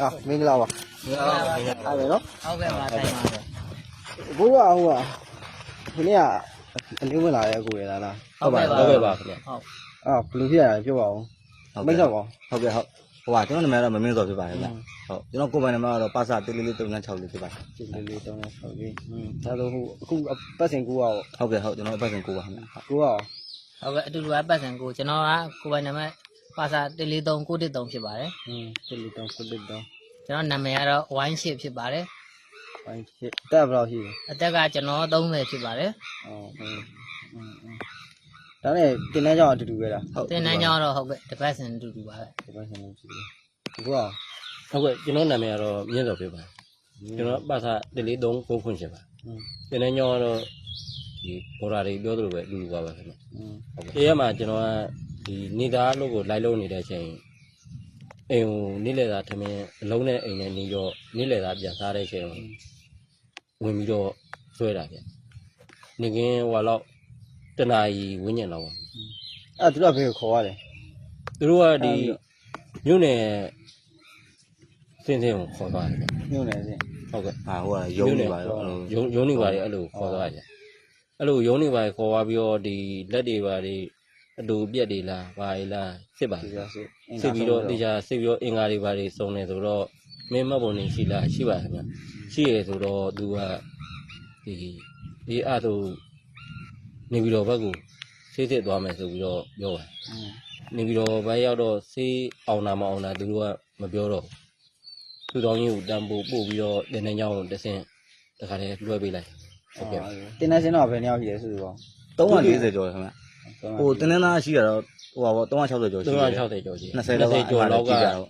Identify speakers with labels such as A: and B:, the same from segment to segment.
A: အာမင်္ဂလာပါ
B: ဟုတ်ပါပါခင်ဗျာ
A: အားပဲနော်
B: ဟုတ်ကဲ့ပါဆိုင်ပါပဲ
A: ဘိုးကဟိုကဒီနေ့ကအလေးဝင်လာတဲ့အကိုရလားလား
B: ဟုတ်ပါ
C: ဟုတ်ကဲ့ပါခင်ဗျာ
B: ဟုတ်
A: အာဘယ်လိုဖြစ်ရလဲပြောပါဦးမိတ်ဆက်ပါဦး
C: ဟုတ်ကဲ့ဟုတ်ဟိုကကျွန်တော်နာမည်ကတော့မမင်းစောဖြစ်ပါတယ်ဗျဟုတ်ကျွန်တော်ကိုယ်ပိုင်နာမည်ကတော့ပါစာတေးလေးလေး336လေးဖြစ်ပါတယ်
A: ဒီလေးလေးတောင်းနေဆောက်ပြီးอืมဒါဆိုဟိုအခုပတ်စင်ကူအောင်
C: ဟုတ်ကဲ့ဟုတ်ကျွန်တော်အပတ်စဉ်ကိုပါခင်ဗျဟုတ်
A: ကိုအောင်
B: ဟုတ်ကဲ့အတူတူအပတ်စံကိုကျွန်တော်ကကိုယ်ပိုင်နာမည် ပါစာ143ဖြစ်ပါတယ်။
A: อืม143 143ကျွ
B: န်တော်နာမည်ကတော့18ဖြစ်ပါတယ်။
A: 18အသက်ဘယ်လောက်ရှိလဲ။
B: အသက်ကကျွန်တော်30ဖြစ်ပါတယ်။
A: အော်ဟုတ်။ဒါနဲ့တင်တန်းကြောင်အတူတူပဲလား။
B: ဟုတ်တင်တန်းကြောင်တော့ဟုတ်ကဲ့တပတ်စဉ်အတူတူပါပဲ။
A: တပတ်စဉ်အတူတူ။အခုက
D: ဟုတ်ကဲ့ကျွန်တော်နာမည်ကတော့မြင့်စော်ဖြစ်ပါတယ်။ကျွန်တော်ပါစာ143 9ဖြစ်ပါ
A: တယ်။
D: တင်တန်းကြောင်ကတော့ဒီဘော်ဒါတွေပြောသလိုပဲအတူတူပါပဲခင်ဗျ။ဟုတ်ကဲ့။ဒီရက်မှာကျွန်တော်က ဒီနေသားလို့ကိုလိုက်လို့နေတဲ့အချိန်အိမ်ကိုနေ့လေသာထမင်းအလုံးနဲ့အိမ်နဲ့နေတော့နေ့လေသာပြန်စားတဲ့အချိန်ဝင်ပြီးတော့ဆွဲတာဗျနေကင်းဟိုလောက်တနာရီဝင်းညင်တော့ပါ
A: အဲ့သူကဘယ်ကိုခေါ်ရလဲ
D: သူတို့ကဒီမြို့နယ်စင်းစင်းကိုခေါ်သွားတယ်ဗျ
A: ညွှန်နေစင်
D: ဟုတ်ကဲ့
C: ဟာဟိုကယုံနေပါတော့အဲ့လို
D: ယုံယုံနေပါလေအဲ့လိုခေါ်သွားကြအဲ့လိုယုံနေပါလေခေါ်သွားပြီးတော့ဒီလက်တွေပါလေ အတူပြက်တွေလားဘာတွေလားစစ်ပါ
A: ဒီ
D: လေ
A: ကစစ်
D: စစ်ပြီးတော့တေချာစစ်ပြီးတော့အင်္ဂါတွေပါလေစုံနေဆိုတော့မင်းမတ်ပုံနေရှိလားရှိပါခင်ဗျရှိရဆိုတော့သူကဒီဒီအဲ့ဆိုနေပြီးတော့ဘက်ကိုဆေးစစ်သွားမယ်ဆိုပြီးတော့ပြောပါ
A: อืม
D: နေပြီးတော့ဘက်ရောက်တော့ဆေးအောင်တာမအောင်တာသူတို့ကမပြောတော့သူတော်ကြီးကိုတန်ပို့ပို့ပြီးတော့တင်းနေကြောင်းတဆင်တခါတည်းလွှဲပေးလိုက်ဟုတ်ကဲ့
A: တင်နေစင်တော့ဘယ်နှစ်ယောက်ရှိလဲဆိုတော့
C: 340ကျော်ခင်ဗျ ဟိုတင်းနှန်းသားရှိရတော့ဟိုပါပေါ့360ကျော်ရှိတယ်
D: 360ကျော်ရှိ
C: 20လောက်က
D: ကျော်လောက်က
C: ကြည့်ကြတော့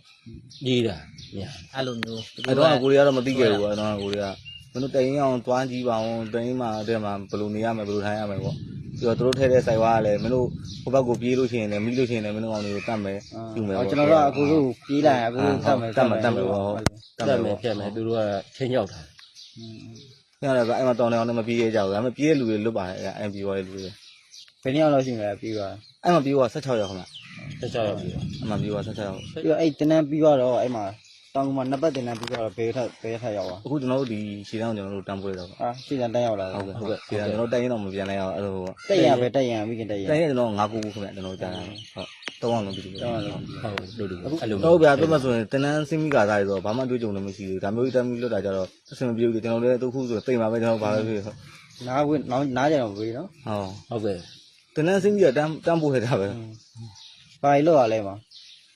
D: ကြီးတာညာ
B: အဲ့လိုမျိုး
C: အဲ့တော့ကိုရီးယားတော့မသိခဲ့ဘူးအဲ့တော့ကိုရီးယားမင်းတို့တိုင်အောင်တွန်းကြည့်ပါအောင်တိုင်မှာတဲ့မှာဘယ်လိုနေရမယ်ဘယ်လိုထိုင်ရမယ်ပေါ့ပြီးတော့သူတို့ထဲတဲ့ဆိုင်ဝါကလည်းမင်းတို့ဟိုဘက်ကိုပြေးလို့ရှိရင်လည်းမိလို့ရှိရင်လည်းမင်းတို့ကောင်တွေကိုတတ်မယ်ယူမယ်ပေါ့
A: ကျွန်တော်တို့အကူတို့ပြေးလိုက်အခုတို့တတ်မယ်
C: တတ်မယ်တတ်မယ်ပေါ့
D: တတ်မယ်ဖြတ်မယ်သူတို့ကချင်းရောက်တာ
C: ခင်ဗျာလည်းအဲ့မှာတောင်းနေအောင်လည်းမပြေးရကြဘူးဒါပေမဲ့ပြေးတဲ့လူတွေလွတ်ပါတယ်အဲ့ MP ရောရဲ့လူတွေ
A: ဘယ်နှစ်ယောက်လောက်ရှိမလဲပြေးပါ
C: အဲ့မှာပြေးတော့16ရောက်ခင်ဗျ
D: ဆက်ချရောက်ပြီ
C: အဲ့မှာပြေးတော့16ရောက်
A: ပြီးတော့အဲ့တင်တန်းပြီးတော့အဲ့မှာတောင်ကမှနှစ်ပတ်တင်တန်းပြီးတော့ဘယ်ထက်ဘယ်ထက်ရောက်ပါ
C: အခုကျွန်တော်တို့ဒီရှီတန်းကိုကျွန်တော်တို့တန်းပွဲတော့ပေါ့
A: အာရှင်းတန်းတန်းရောက်လာ
C: ဟုတ်ကဲ့ဟုတ်ကဲ့ရှီတန်းကျွန်တော်တိုင်ရင်တော့မပြန်နိုင်အောင်အဲ့လိုပေါ့
A: တက်ရပဲတက်ရမိခင်တက်ရ
C: တိုင်ရင်ကျွန်တော်9ခုခုခင်ဗျကျွန်တော်ကြားတာဟုတ်တောင်းအောင်လုပ်ပြီးပြီ
A: တောင်းလို့
D: ဟုတ်တူတူအဲ့လို
C: တော့ဗျာပြမဆိုရင်တနန်းစင်းမိကာသားတွေဆိုတော့ဘာမှတွေ့ကြုံလည်းမရှိဘူးဒါမျိုးတမ်းပြီးလွတ်တာကြတော့အဆင်မပြေဘူးကျွန်တော်လည်းသူခုဆိုတိတ်မှာပဲကျွန်တော်ဘာပဲဖြစ်ဟုတ်
A: နားဝင်နားကြတော့ဝေးနော်
D: ဟုတ်ကဲ့
C: တနန်းစင်းပြီးတော့တန်းတန်းပို့လိုက်တာပဲ
A: ဘာလို့ရလဲမှာ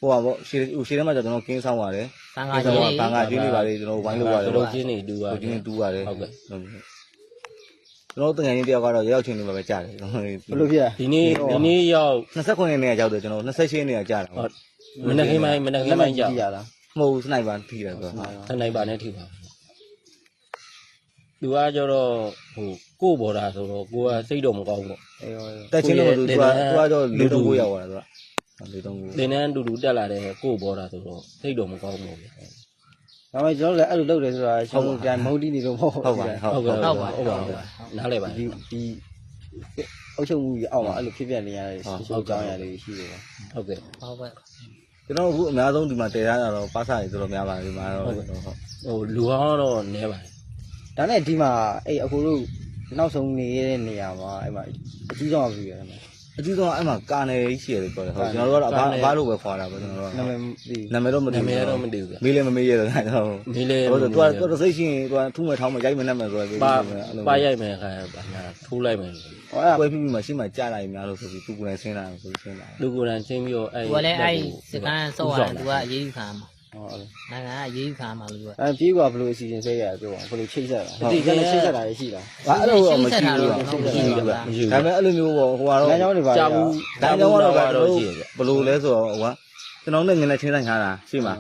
C: ဟိုပါပေါ့ရှီရှီထဲမှာကျကျွန်တော်ကင်းဆောင်ပါတယ်
B: ဘန်
C: က
B: ကာ
C: င်း
B: ကြီး
C: ဆောင်
B: လေး
C: ဘန်ကကျင်းနေပါလေကျွန်တော်ဝိုင်းလို့ပါတယ်
D: တို့ချင်းနေတူပါ
C: ကိုကျင်းနေတူပါတယ်
D: ဟုတ်ကဲ့
C: ကျွန်တော်တငယ်ချင်းတယောက်ကတော့ရောက်ချင်းနေမှာပဲကြားတယ်ကျွန်တော်
A: ဘယ်လိုဖြစ်
D: ဒီနေ့ဒီနေ့ရောက်
C: 29ရက်နေ့ကရောက်တယ်ကျွန်တော်28ရက်နေ့ကကြားတာ
D: ဟုတ်မနေ့ကမှမနေ့ကမှရောက်
A: ရလား
C: မဟုတ်စနိုက်ပါထိတယ်ဆိုတော့
D: တနိုင်ပါနဲ့ထိပါ သူကကြတော့ဟိုကို့ဘော်တာဆိုတော့ကိုကစိတ်တော့မကောင်းဘူး
A: အေးရော
C: တက်ချင်းတော့သူကသူကတော့၄၃ကိုရောက်သွားတာသူက၄၃ကို
D: သင်တန်းတူတူတက်လာတဲ့ကို့ဘော်တာဆိုတော့စိတ်တော့မကောင်းဘူးဗျ
A: ဒါပေမဲ့ကျွန်တော်လည်းအဲ့လိုလုပ်တယ်ဆိုတာကျွန်တော်ပြန်မဟုတ်တိနေလို့မဟုတ်
C: ဟုတ်ပါတယ်ဟုတ်
D: ဟုတ်ကဲ့
C: ဟုတ်
D: ဟုတ်ပါဟုတ်ပါနားလဲပါ
A: ဒီဒီအုပ်ချုပ်မှုကြီးအောက်မှာအဲ့လိုဖြစ်ပြနေရတဲ့ရှုပ်ကြောင်းရလေးရှိတယ်
D: ဟုတ်ကဲ့
B: ဟုတ်ကဲ့
C: ကျွန်တော်အခုအများဆုံးဒီမှာတည်ရတာတော့ပါစာတွေတော်တော်များပါတယ်ဒီမှာတော့ဟုတ်
D: ဟိုလူဟောင်းတော့နဲပါတယ်
A: ဒါနဲ့ဒီမှာအဲ့အခုတို့နောက်ဆုံးနေတဲ့နေရာမှာအဲ့မှာအကြီးဆုံးပြရတယ်မှာ
C: အကြီးဆုံးအဲ့မှာကာနယ်ကြီးရှိရတယ်ပြောတယ်ဟုတ်ကျွန်တော်တို့ကတော့အဘအဘလို့ပဲခေါ်တာပဲကျွန်တော်တို့
A: နာမည်ဒီ
C: နာမည်တော့မသိ
D: နာ
C: ဘူး
D: မည်တော့မသိဘူးဗျ
C: မေးလည်းမမေးရတော့ကျွန်တော်
D: မီးလေး
C: ဟုတ်တယ်သူကသူစိတ်ရှိရင်သူကထူးမယ်ထောင်းမယ်ရိုက်မယ်နဲ့မယ်ဆိုတော့
D: ပါပါရိုက်မယ်ခါပါညာထိုးလိုက်မယ်
A: ဟောအဲ့
C: ပွဲပြီးပြီးမှရှင်းမှကြားလာရင်များလို့ဆိုပြီးသူကိုယ်တိုင်ဆင်းလာတယ်ဆိုပြီးဆင်းလာတယ်
D: လူကိုယ်တိုင်ချင်းပြီးတော့အဲ့
B: သူကလည်းအဲ့စကန်ဆော့ရတယ်သူကအရေးယူခံမှာ
A: ဟောအဲ့
B: နိုင်ငံကအရေးယူခံမှာလို့ပြော
A: အဲ့ပြေးကဘယ်လိုအစီအစဉ်ဆွဲရပြောပါဘယ်လိုချိတ်ဆက်တာဒီကနေ့ချိတ်ဆက်တာရှိလား
C: ဘာအဲ့လိုတော့မရှိဘူး
B: မရှိဘူးမရှိဘူးဗျာ
D: မရှိဘူး
C: ဒါပေမဲ့အဲ့လိုမျိုးပေါ့ဟိုကတော့
A: လမ်းကြောင်းတွေပါ
D: ကြာဘူး
C: ဒါကြောင့်ကတော့ကျွန်တော်
D: ရှိရဗျ
C: ဘယ်လိုလဲဆိုတော့ဟိုကကျွန်တော်နဲ့ငနေချင်းဆိုင်ခါတာရှေ့မှာ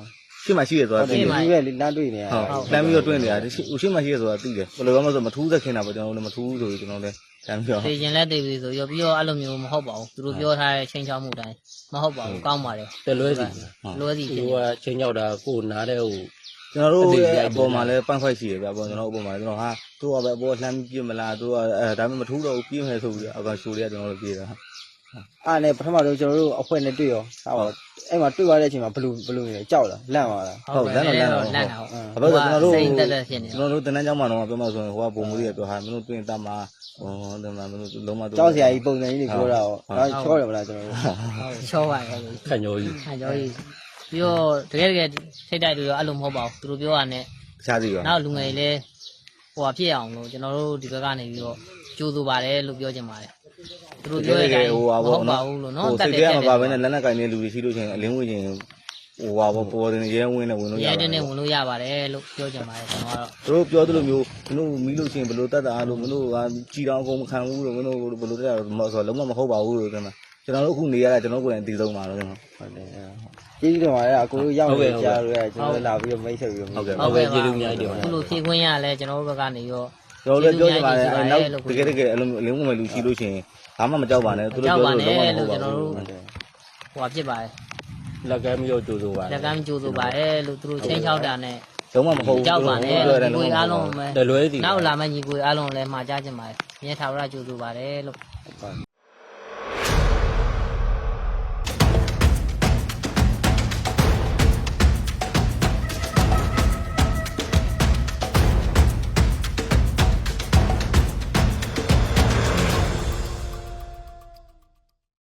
C: ရှေ့မှာရှိရဆိုတော့
A: ဒီ
C: သိတယ်
A: လိုပဲလမ်းတွေ့နေရ
C: ဟုတ်တမ်းပြီးတော့တွင်းနေတာဒီရှေ့မှာရှိရဆိုတာသိတယ်ဘယ်လိုလဲမဆိုမထူးသက်ခင်တာပေါ့ကျွန်တော်လည်းမထူးဆိုပြီးကျွန်တော်လည်းတမ်းပြီးတော့
B: သိရင်လည်းသိပြီဆိုရောပြီးတော့အဲ့လိုမျိုးမဟုတ်ပါဘူးသူတို့ပြောထားတဲ့ချိန်ချောက်မှုတိုင်းမဟုတ်ပါဘူးကောင်းပါတယ်
D: တလွဲစီ
B: လွယ်စီ
D: သူကချင်းရောက်တာကိုနားတဲ့ဟို
C: ကျွန်တော်တို့ရဲ့အပေါ်မှာလည်းပန့်ခွက်ရှိရဗျာပေါ့ကျွန်တော်အပေါ်မှာကျွန်တော်ဟာသူကပဲအပေါ်လှမ်းပြစ်မလားသူကအဲဒါမှမထူးတော့ပြင်းမယ်ဆိုပြီးအကောင်ရှိုးတွေကကျွန်တော်တို့ပြေးတာ
A: အားနဲ့ပထမဆုံးကျွန်တော်တို့အဖွဲ့နဲ့တွေ့ရောဟာပါအဲ့မှာတွေ့ရတဲ့အချိန်မှာဘလူးဘလူးနေကြောက်လာလန့်သွားတာ
C: ဟုတ်လမ်းတော့လမ်းတော့
B: လမ်းတော့
C: ဘာလို့လဲကျွန်တော်တို့
B: စိတ်တက်တက်ဖြစ်နေ
C: ကျွန်တော်တို့တနန်းကျောင်းမှာတော့ပြောမှဆိုရင်ဟိုကပုံမူကြီးကပြောဟာမင်းတို့တွင်တတ်မှာဟောတယ်မှာမင်းတို့လုံးဝ
A: ကြောက်စရာကြီးပုံစံကြီးတွေပြောတာရောဒါချောတယ်မလားကျွန်တော်တို့
B: ဟုတ်ချောပါရဲ့လို့
D: ခန့်ညောကြီး
B: အဲကြောကြီးပြီးတော့တကယ်တကယ်ထိတ်တိုက်လို့အဲ့လိုမဟုတ်ပါဘူးသူတို့ပြောရတဲ့
C: ရှားစီရော
B: နောက်လူငယ်လေးဟိုဟာဖြစ်အောင်လို့ကျွန်တော်တို့ဒီဘက်ကနေပြီးတော့ကြိုးဆိုပါတယ်လို့ပြောချင်ပါတယ် သူတို့ပြောရတဲ့အတိုင်းမဟုတ်ပါဘူးလို့နော်
C: ဟိုစိတ်ထဲမှာပါပဲနဲ့လက်နဲ့ကင်နေလူတွေရှိလို့ရှိရင်အလင်းဝင်ခြင်းဟိုဟာပေါ်ပေါ်တင်ရဲဝင်နေဝင်လို့ရ
B: ရဲ
C: ပါ
B: တဲ့
C: တ
B: နဲ့
C: ယ်
B: ဝင်လို့ရပါတယ်လို့ပြောချင်ပါတယ်ကျွန်တော်ကတော့
C: သူတို့ပြောသလိုမျိုးမင်းတို့မီးလို့ရှိရင်ဘယ်လိုတတ်တာလို့မင်းတို့ကကြည်တောင်အကုန်မခံဘူးလို့မင်းတို့ဘယ်လိုတက်တာမဆိုလုံးဝမဟုတ်ပါဘူးလို့ကျွန်တော်ကျွန်တော်တို့အခုနေရတာကျွန်တော်ကိုယ်တိုင်အတည်ဆုံးပါတော့ကျွန်တော်
A: ဟုတ်တယ်ကျေးဇူးတင်ပါတယ်အကိုတို့ရောက်နေကြလို့ရကျွန်တော်လာပြီးတော့မိတ်ဆက်ပြီးတော့
C: ဟုတ်ကဲ့
D: ဟုတ်ကဲ့ကျေးဇူးအများကြီးတင်ပါတယ်
B: ခုလိုဖြည့်ခွင့်ရလဲကျွန်တော်တို့ဘက်ကနေရော
C: ကျွန် တော်လည်းပြောချင်ပါတယ်အဲနောက်တကယ်တကယ်အလုံးအလင်းဝင်လူရှိလို့ရှိရင်ဘာမှမကြောက်ပါနဲ့သူတို့ပြောလို့လုံးဝမဟုတ်ပါဘူး
B: ဟိုဟာဖြစ်ပါတယ်
D: လက်ကမ်းမျိုးကြိုးစိုးပါ
B: လက်ကမ်းကြိုးဆိုပါတယ်လို့သူတို့ချင်းချောက်တာနဲ့
C: လုံးဝမဟုတ်ဘူး
B: ကြောက်ပါနဲ့
C: ပြော
B: ဒီ
C: တယ်လုံး
B: ကို
C: ဝမ
B: အား
C: ဟုတ်
B: လုံး
C: ဘူး
B: ပဲ
D: တလွဲစီ
B: နောက်လာမယ့်ညီကိုအားလုံးလည်းမှာကြားချင်ပါတယ်မြဲထာဝရကြိုးဆိုပါတယ်လို့